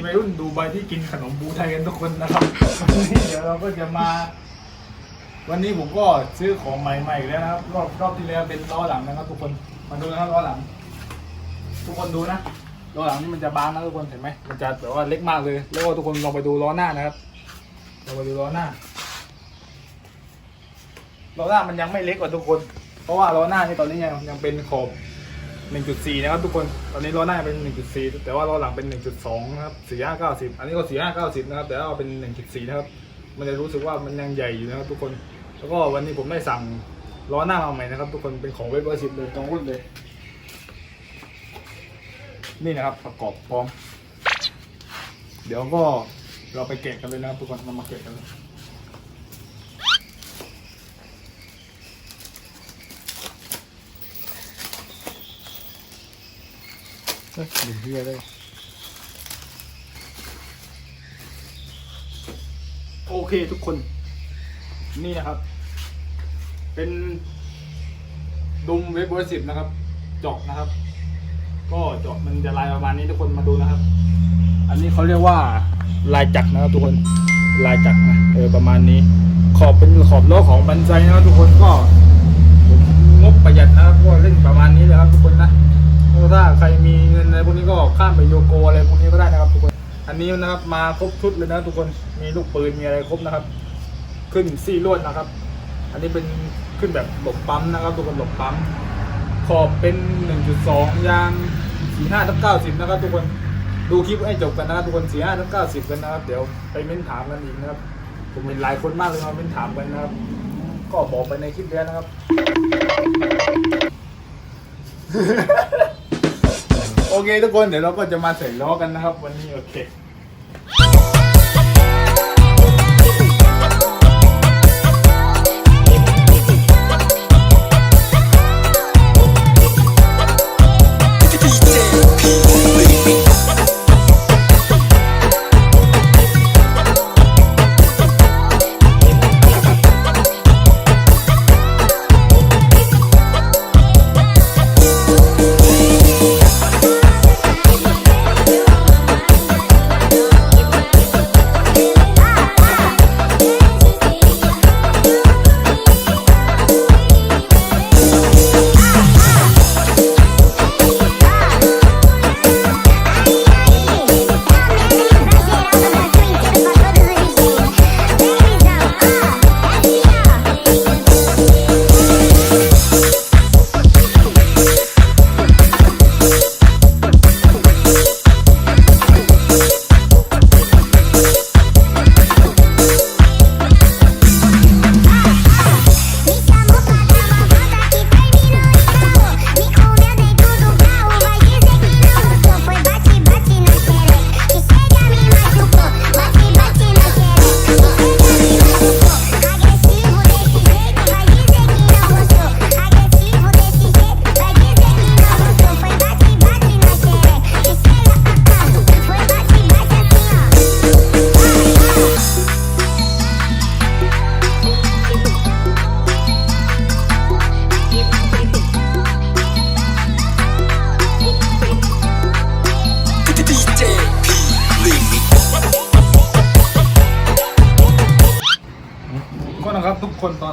ีวัยรุ่นดูใบที่กินขนมบูไทยกันทุกคนนะครับวันนี้เดี๋ยวเราก็จะมา วันนี้ผมก็ซื้อของใหม่ๆอีกแล้วนะครับ รอบรอบที่แล้วเป็นล้อหลังนะครับ ทุกคนมาดูนะครับล้อหลัง ทุกคนดูนะล้อหลังนี่มันจะบางนะทุกคนเห็นไหมมันจะแบบว่าเล็กมากเลย แล้วก็ทุกคนลองไปดูล้อหน้านะครับลองไปดูล้อหน้าล้อหน้ามันยังไม่เล็กกว่าทุกคน เพราะว่าล้อหน้านี่ตอนนี้ยังยังเป็นขอบ 1.4 นะครับทุกคน ตอนนี้ล้อหน้าเป็น 1.4 แต่ว่าล้อหลังเป็น 1.2 นะครับ 4590 อันนี้ก็ 4590 นะครับ แต่ว่าเป็น 1.4 นะครับ มันจะรู้สึกว่ามันยังใหญ่อยู่นะครับทุกคน แล้วก็วันนี้ผมได้สั่งล้อหน้ามาใหม่นะครับ ทุกคน เป็นของเวฟเวอร์ชิปเลยตรงรุ่นเลย นี่นะครับประกอบพร้อม เดี๋ยวก็เราไปแกะกันเลยนะครับทุกคน เรามาแกะกันเลย เฮ้ยหนึ่งเฮียเลยโอเคทุกคน นี่นะครับ เป็นดุมเว็บเบอร์สิบนะครับจาะนะครับ ก็จาะมันจะลายประมาณนี้ทุกคนมาดูนะครับ อันนี้เขาเรียกว่าลายจักรนะครับทุกคนลายจักรนะเออประมาณนี้ ขอบเป็นขอบล้อของบันไซนะครับทุกคนก็ผมงบประหยัดนะครับก็เล่นประมาณนี้เลยครับทุกคนนะ ถ้าใครมีเงินอะไรพวกนี้ก็ข้ามไปโยโกอะไรพวกนี้ก็ได้นะครับทุกคน อันนี้นะครับมาครบชุดเลยนะทุกคน มีลูกปืนมีอะไรครบนะครับ ขึ้นซี่ลวดนะครับ อันนี้เป็นขึ้นแบบหลบปั๊มนะครับ ทุกคนหลบปั๊ม ขอบเป็น 1.2 ยาง45ทับ90 นะครับ ทุกคน ดูคลิปให้จบกันนะครับทุกคน45ทับ90 กันนะครับ เดี๋ยวไปเม้นถามกันอีกนะครับ ผมเห็นหลายคนมากเลยมาเม้นถามกันนะครับ ก็บอกไปในคลิปแล้วนะครับ เคทุกคนเดี๋ยวเราก็จะมาใส่ล้อกันนะครับ วันนี้โอเค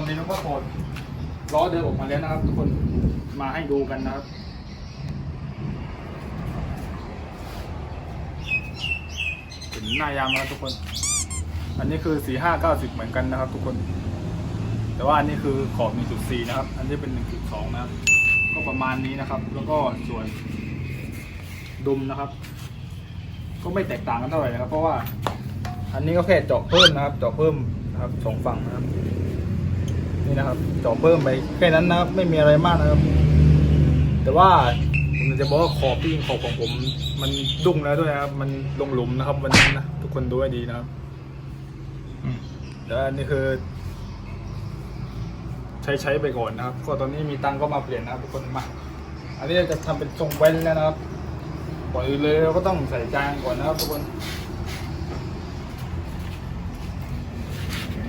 ทุกคนตอนนี้เราก็ถอดล้อเดิมออกมาแล้วนะครับ ทุกคนมาให้ดูกันนะครับเป็นหน้ายางนะครับทุกคน อันนี้คือ4590เก้าสิบเหมือนกันนะครับ ทุกคน แต่ว่าอันนี้คือขอบ1.4นะครับ อันนี้เป็น1.2นะครับ ก็ประมาณนี้นะครับ แล้วก็ส่วนดุมนะครับ ก็ไม่แตกต่างกันเท่าไหร่นะครับ เพราะว่า อันนี้ก็แค่เจาะเพิ่มนะครับ เจาะเพิ่มนะครับสองฝั่งนะครับ นี่นะครับเจาะเพิ่มไปแค่นั้นนะครับไม่มีอะไรมากนะครับ แต่ว่าผมจะบอกว่าขอบที่ขอบของผม มันดุ้งแล้วด้วยนะครับ มันลงหลุมนะครับ วันนี้นะทุกคนดูให้ดีนะครับแล้วนนี้คือ ใช้ใช้ไปก่อนนะครับ ก็ตอนนี้มีตังก็มาเปลี่ยนนะครับ ทุกคนมา อันนี้จะทำเป็นทรงแว่นแล้วนะครับก่อนอื่นเลยเราก็ต้องใส่จานก่อนนะครับทุกคน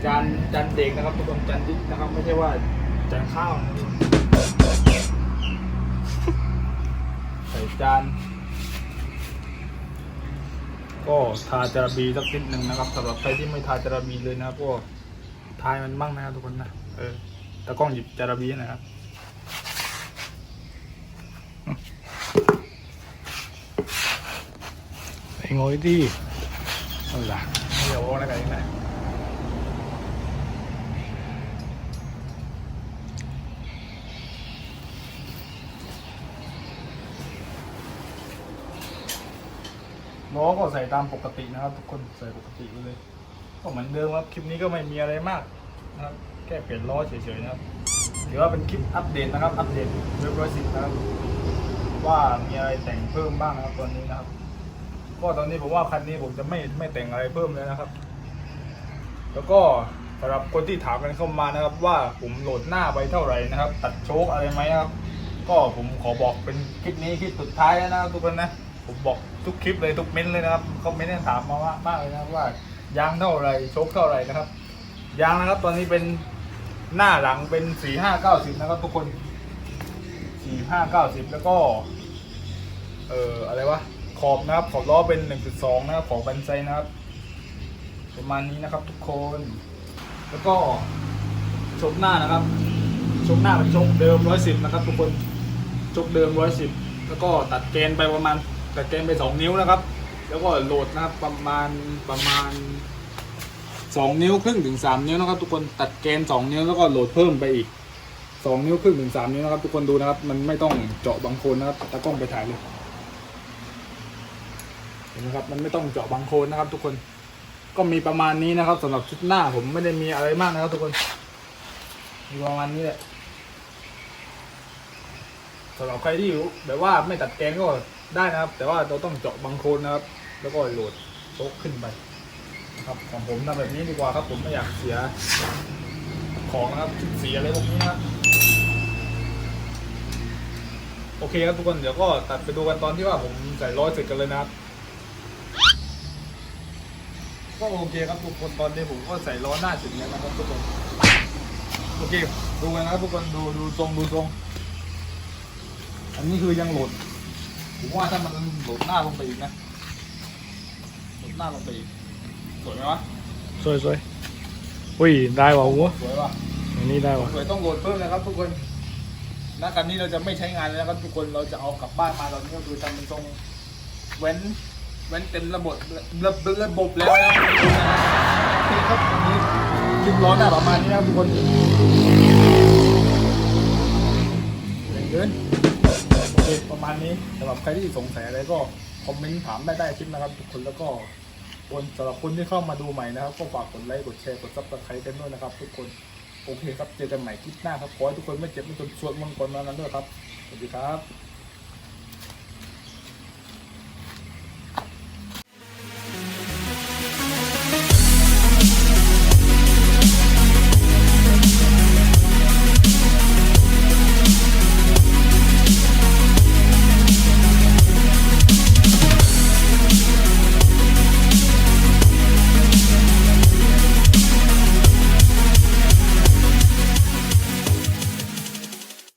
จานจานเด็กนะครับทุกคนจานดิบนะครับไม่ใช่ว่าจานข้าวนะครับใส่จานก็ทาจาระบีสักนิดหนึ่งนะครับสำหรับใครที่ไม่ทาจาระบีเลยนะก็ทายมันบ้างนะครับทุกคนนะเออตากล้องหยิบจาระบีนะครับไอ้งอยที่เอาล่ะไม่เอาอะไรกันยังไง ล้อก็ใส่ตามปกตินะครับ ทุกคนใส่ปกติเลย ก็เหมือนเดิมครับคลิปนี้ก็ไม่มีอะไรมากนะครับแค่เปลี่ยนล้อเฉยๆนะครับถือว่าเป็นคลิปอัปเดตนะครับ อัปเดตเว็บร้อยสิบนะครับ ว่ามีอะไรแต่งเพิ่มบ้างนะครับตอนนี้นะครับ ก็ตอนนี้ผมว่าคันนี้ผมจะไม่ไม่แต่งอะไรเพิ่มเลยนะครับ แล้วก็สำหรับคนที่ถามกันเข้ามานะครับ ว่าผมโหลดหน้าไปเท่าไหร่นะครับ ตัดโชคอะไรไหมครับ ก็ผมขอบอกเป็นคลิปนี้คลิปสุดท้ายแล้วนะครับทุกคนนะ ผมบอกทุกคลิปเลยทุกเม้นต์เลยนะครับคอมเมนต์ถามมามามากเลยนะว่ายางเท่าไรโชคเท่าไรนะครับ ยางนะครับ ตอนนี้เป็นหน้าหลังเป็นสี่ห้าเก้าสิบนะครับทุกคนสี่ห้าเก้าสิบแล้วก็ เอ่ออะไรวะขอบนะครับ ขอบล้อเป็น1.2นะครับของแบนไซนะครับ ประมาณนี้นะครับ ทุกคน แล้วก็ชกหน้านะครับชกหน้าเป็นชกเดิม110นะครับ ทุกคนชกเดิม110แล้วก็ตัดเกณฑ์ไปประมาณ ตัดเกณฑ์ไป2นิ้วนะครับ แล้วก็โหลดนะครับประมาณประมาณ2นิ้วครึ่งถึง3นิ้วนะครับ ทุกคนตัดเกณฑ์2นิ้วแล้วก็โหลดเพิ่มไปอีก2นิ้วครึ่งถึง3นิ้วนะครับ ทุกคนดูนะครับ มันไม่ต้องเจาะบางโคนนะครับตากล้องไปถ่ายเลยเห็นไหมครับมันไม่ต้องเจาะบางโคนนะครับ ทุกคนก็มีประมาณนี้นะครับสำหรับชุดหน้าผมไม่ได้มีอะไรมากนะครับ ทุกคนมีประมาณนี้แหละสำหรับใครที่อยู่แบบว่าไม่ตัดแกนก็ ได้นะครับ แต่ว่าเราต้องเจาะบางโคนนะครับ แล้วก็โหลดโต๊ะขึ้นไปนะครับของผมทำแบบนี้ดีกว่าครับ ผมไม่อยากเสียของนะครับชุดสีอะไรพวกนี้นะโอเคครับทุกคนเดี๋ยวก็ตัดไปดูกันตอนที่ว่าผมใส่ร้อยเสร็จกันเลยนะครับก็โอเคครับทุกคนตอนนี้ผมก็ใส่ล้อหน้าถึงแล้วนะครับทุกคนโอเคดูกันนะครับทุกคนดูดูทรงดูทรงอันนี้คือยังโหลด ผมว่าถ้ามันโหลดหน้าลงไปอีกนะโหลดหน้าลงไปอีกสวยไหมวะสวยสวยอุ้ยได้ว่ะหัวสวยว่ะอันนี้ได้ว่ะสวยต้องโหลดเพิ่มนะครับ ทุกคนณคันนี้เราจะไม่ใช้งานแล้วนะครับทุกคนเราจะเอากลับบ้านมาตอนนี้ก็คือทำเป็นทรงเว้นเว้นเต็มระบบระบบระบบแล้วนะครับโอเคครับวันนี้คลิปร้อนหน้าประมาณนี้นะครับทุกคนเก่ง เกินประมาณนี้สำหรับใครที่สงสัยอะไรก็คอมเมนต์ถามได้ใต้คลิปนะครับทุกคนแล้วก็คนสำหรับคนที่เข้ามาดูใหม่นะครับ ก็ฝากกดไลค์กดแชร์กดซับสไครต์กันด้วยนะครับ ทุกคนโอเคครับเจอกันใหม่คลิปหน้าครับขอให้ทุกคนไม่เจ็บไม่จนสวดมนต์ก่อนนอนนั้นด้วยครับสวัสดีครับ